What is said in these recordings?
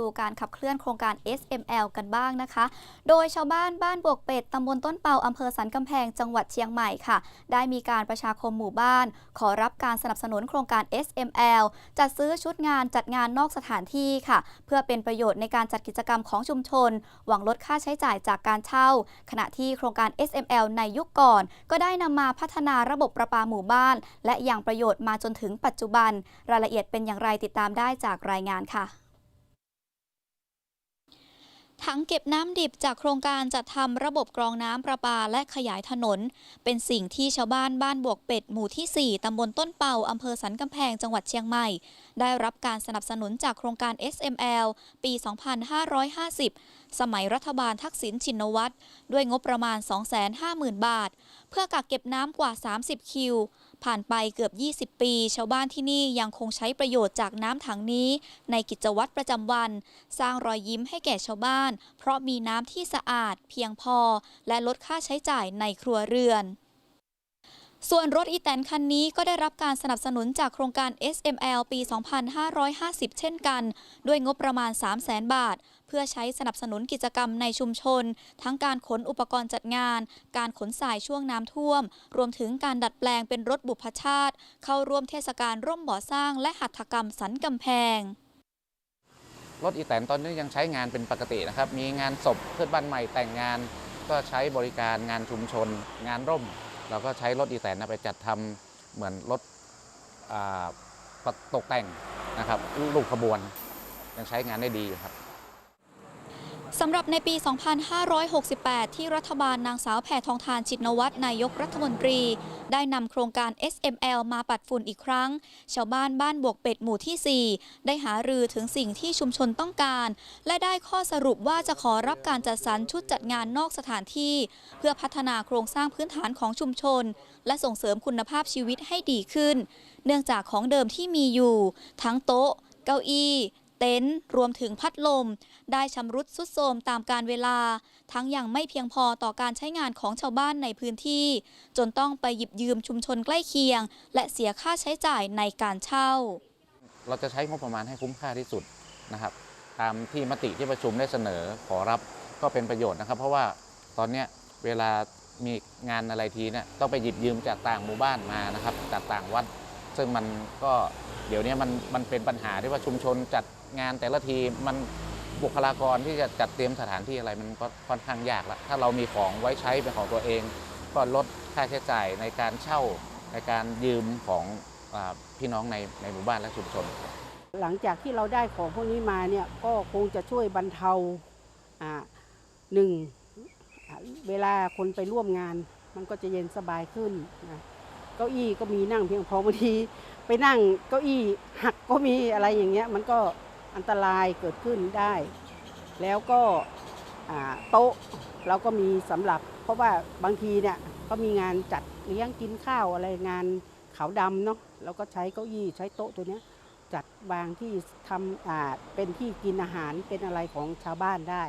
ดูการขับเคลื่อนโครงการ SML กันบ้างนะคะ โดยชาวบ้านบ้านบวกเป็ด ตำบลต้นเปาอำเภอสันกำแพง จังหวัดเชียงใหม่ค่ะ ได้มีการประชาคมหมู่บ้าน ขอรับการสนับสนุนโครงการ SML จัดซื้อชุดงานจัดงานนอกสถานที่ค่ะ เพื่อเป็นประโยชน์ในการจัดกิจกรรมของชุมชน หวังลดค่าใช้จ่ายจากการเช่า ขณะที่โครงการ SML ในยุคก่อน ก็ได้นำมาพัฒนาระบบประปาหมู่บ้าน และอย่างประโยชน์มาจนถึงปัจจุบัน รายละเอียดเป็นอย่างไรติดตามได้จากรายงานค่ะ ถังเก็บน้ำดิบจากโครงการจัดทำระบบกรองน้ำประปาและขยายถนน เป็นสิ่งที่ชาวบ้านบ้านบวกเป็ดหมู่ที่ 4 ตำบลต้นเป่าอำเภอสันกำแพงจังหวัดเชียงใหม่ ได้รับการสนับสนุนจากโครงการ SML ปี 2550 สมัยรัฐบาลทักษิณชินวัตรด้วยงบประมาณ 250,000 บาท เพื่อกักเก็บน้ำกว่า 30 คิว ผ่านไปเกือบ 20 ปี ชาวบ้านที่นี่ยังคงใช้ประโยชน์จากน้ำถังนี้ ในกิจวัตรประจำวัน สร้างรอยยิ้มให้แก่ชาวบ้าน เพราะมีน้ำที่สะอาด เพียงพอ และลดค่าใช้จ่ายในครัวเรือนส่วนรถอีแตนคันนี้ก็ได้รับการสนับสนุนจากโครงการ SML ปี 2550 เช่นกัน ด้วยงบประมาณ 300,000 บาท พื่อใช้สนับสนุนกิจกรรมในชุมชน ทั้งการขนอุปกรณ์จัดงาน การขนสายช่วงน้ำท่วม รวมถึงการดัดแปลงเป็นรถบุพชาติ เข้าร่วมเทศกาลร่มบ่อสร้าง และหัตถกรรมสันกำแพงรถอีแตนตอนนี้ยังใช้งานเป็นปกตินะครับ มีงานศพเพื่อนบ้านใหม่แต่งงาน ก็ใช้บริการงานชุมชน งานร่ม เราก็ใช้รถอีแตนไปจัดทำเหมือนรถตกแต่งนะครับ ลูกขบวนยังใช้งานได้ดีอยู่ครับ สำหรับในปี 2568 ที่รัฐบาลนางสาวแพทองทานชินวัตรนายกรัฐมนตรี ได้นำโครงการ SML มาปัดฝุ่นอีกครั้ง ชาวบ้านบ้านบวกเป็ดหมู่ที่ 4 ได้หารือถึงสิ่งที่ชุมชนต้องการ และได้ข้อสรุปว่าจะขอรับการจัดสรรชุดจัดงานนอกสถานที่ เพื่อพัฒนาโครงสร้างพื้นฐานของชุมชน และส่งเสริมคุณภาพชีวิตให้ดีขึ้น เนื่องจากของเดิมที่มีอยู่ ทั้งโต๊ะ เก้าอี้ เต็นท์รวมถึงพัดลม ได้ชำรุดสุดโทรมตามการเวลา ทั้งยังไม่เพียงพอต่อการใช้งานของชาวบ้านในพื้นที่ จนต้องไปหยิบยืมชุมชนใกล้เคียง และเสียค่าใช้จ่ายในการเช่า เราจะใช้งบประมาณให้คุ้มค่าที่สุดนะครับตามที่มติที่ประชุมได้เสนอขอรับก็เป็นประโยชน์นะครับ เพราะว่าตอนนี้เวลามีงานอะไรทีเนี่ยต้องไปหยิบยืมจากต่างหมู่บ้านมานะครับจากต่างวัด ซึ่งมันก็เดี๋ยวนี้มันมันเป็นปัญหาที่ว่าชุมชนจัด งานแต่ละทีมันบุคลากรที่จะจัดเตรียมสถานที่อะไรมันก็ค่อนข้างยากละถ้าเรามีของไว้ใช้เป็นของตัวเอง ก็ลดค่าใช้จ่ายในการเช่าในการยืมของอพี่น้องในในหมู่บ้านและชุมชน หลังจากที่เราได้ของพวกนี้มาเนี่ยก็คงจะช่วยบรรเทาอ่าหนึ่งเวลาคนไปร่วมงาน มันก็จะเย็นสบายขึ้นนะเก้าอี้ก็มีนั่งเพียงพอบางทีไปนั่งเก้าอี้หักก็มีอะไรอย่างเงี้ยมันก็ อันตรายเกิดขึ้นได้ แล้วก็โต๊ะเราก็มีสำหรับ เพราะว่าบางทีเนี่ยก็มีงานจัดเลี้ยงกินข้าวอะไรงานขาวดำเนาะเราก็ใช้เก้าอี้ใช้โต๊ะตัวเนี้ยจัดวางที่ทำเป็นที่กินอาหารเป็นอะไรของชาวบ้านได้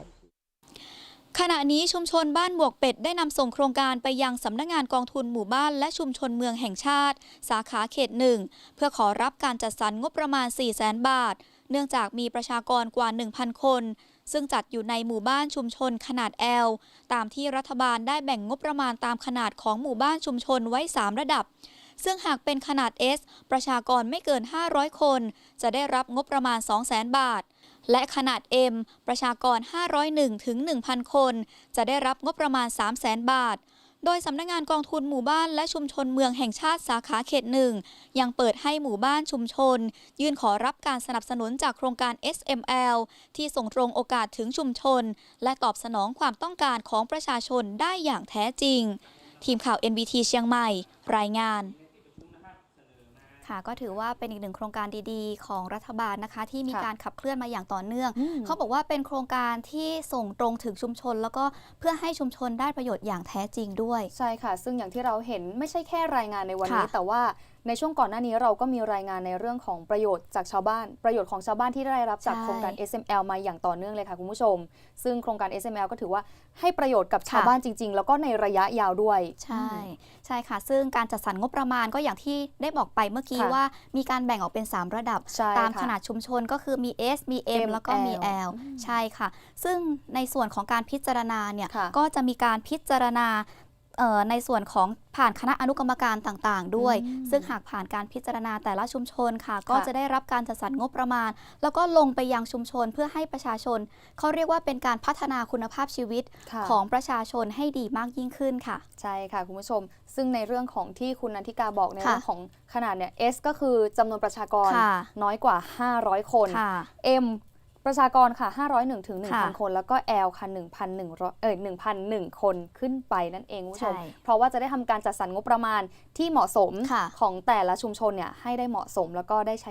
ขณะนี้ชุมชนบ้านบวกเป็ดได้นำส่งโครงการไปยังสำนักงานกองทุนหมู่บ้านและชุมชนเมืองแห่งชาติ สาขาเขตหนึ่งเพื่อขอรับการจัดสรรงบประมาณ 4 0 0แสนบาท เนื่องจากมีประชากรกว่า 1,000 คน ซึ่งจัดอยู่ในหมู่บ้านชุมชนขนาด L ตามที่รัฐบาลได้แบ่งงบประมาณตามขนาดของหมู่บ้านชุมชนไว้ 3 ระดับ ซึ่งหากเป็นขนาด S ประชากรไม่เกิน 500 คน จะได้รับงบประมาณ 200,000 บาท และขนาด M ประชากร 501ถึง1,000 คน จะได้รับงบประมาณ 300,000 บาท โดยสำนักงงานกองทุนหมู่บ้านและชุมชนเมืองแห่งชาติสาขาเขตหนึ่งยังเปิดให้หมู่บ้านชุมชน ยื่นขอรับการสนับสนุนจากโครงการ SML ที่ส่งตรงโอกาสถึงชุมชน และตอบสนองความต้องการของประชาชนได้อย่างแท้จริง ทีมข่าว NBT เชียงใหม่ รายงาน ค่ะก็ถือว่าเป็นอีกหนึ่งโครงการดีๆ ของรัฐบาลนะคะ ที่มีค่ะการขับเคลื่อนมาอย่างต่อเนื่องอืมเขาบอกว่าเป็นโครงการที่ส่งตรงถึงชุมชน แล้วก็เพื่อให้ชุมชนได้ประโยชน์อย่างแท้จริงด้วย ใช่ค่ะ ซึ่งอย่างที่เราเห็นไม่ใช่แค่รายงานในวันนี้ค่ะแต่ว่า ในช่วงก่อนหน้านี้เราก็มีรายงานในเรื่องของประโยชน์จากชาวบ้าน ประโยชน์ของชาวบ้านที่ได้รับจากใช่โครงการ SML มาอย่างต่อเนื่องเลยค่ะคุณผู้ชม ซึ่งโครงการ SML ก็ถือว่าให้ประโยชน์กับชาวค่ะบ้านจริง ๆ แล้วก็ในระยะยาวด้วย ใช่ ใช่ค่ะ ซึ่งการจัดสรรงบประมาณก็อย่างที่ได้บอกไปเมื่อกี้ค่ะว่า มีการแบ่งออกเป็น 3 ระดับใช่ตามค่ะขนาดชุมชนก็คือมี S มี M M แล้วก็มี L L ใช่ค่ะ ซึ่งในส่วนของการพิจารณาเนี่ยค่ะก็จะมีการพิจารณาเอ่อ ในส่วนของผ่านคณะอนุกรรมการต่างๆ ด้วยอืมซึ่งหากผ่านการพิจารณาแต่ละชุมชนค่ะ ก็ค่ะจะได้รับการจัดสรรงบประมาณ แล้วก็ลงไปยังชุมชนเพื่อให้ประชาชนเขาเรียกว่าเป็นการพัฒนาคุณภาพชีวิตค่ะของประชาชนให้ดีมากยิ่งขึ้นค่ะ ใช่ค่ะคุณผู้ชม ซึ่งในเรื่องของที่คุณนันทิกาบอกในค่ะเรื่องของขนาดเนี่ย S ก็คือจำนวนประชากรค่ะน้อยกว่า 500 คนค่ะ M ประชากรค่ะ 501ถึงค่ะ1,000 คน แล้วก็ L ค่ะ1,100เอ่ย1,001 คนขึ้นไปนั่นเองคุณผู้ชมใช่เพราะว่าจะได้ทำการจัดสรรงบประมาณที่เหมาะสมค่ะของแต่ละชุมชนเนี่ยให้ได้เหมาะสมแล้วก็ได้ใช้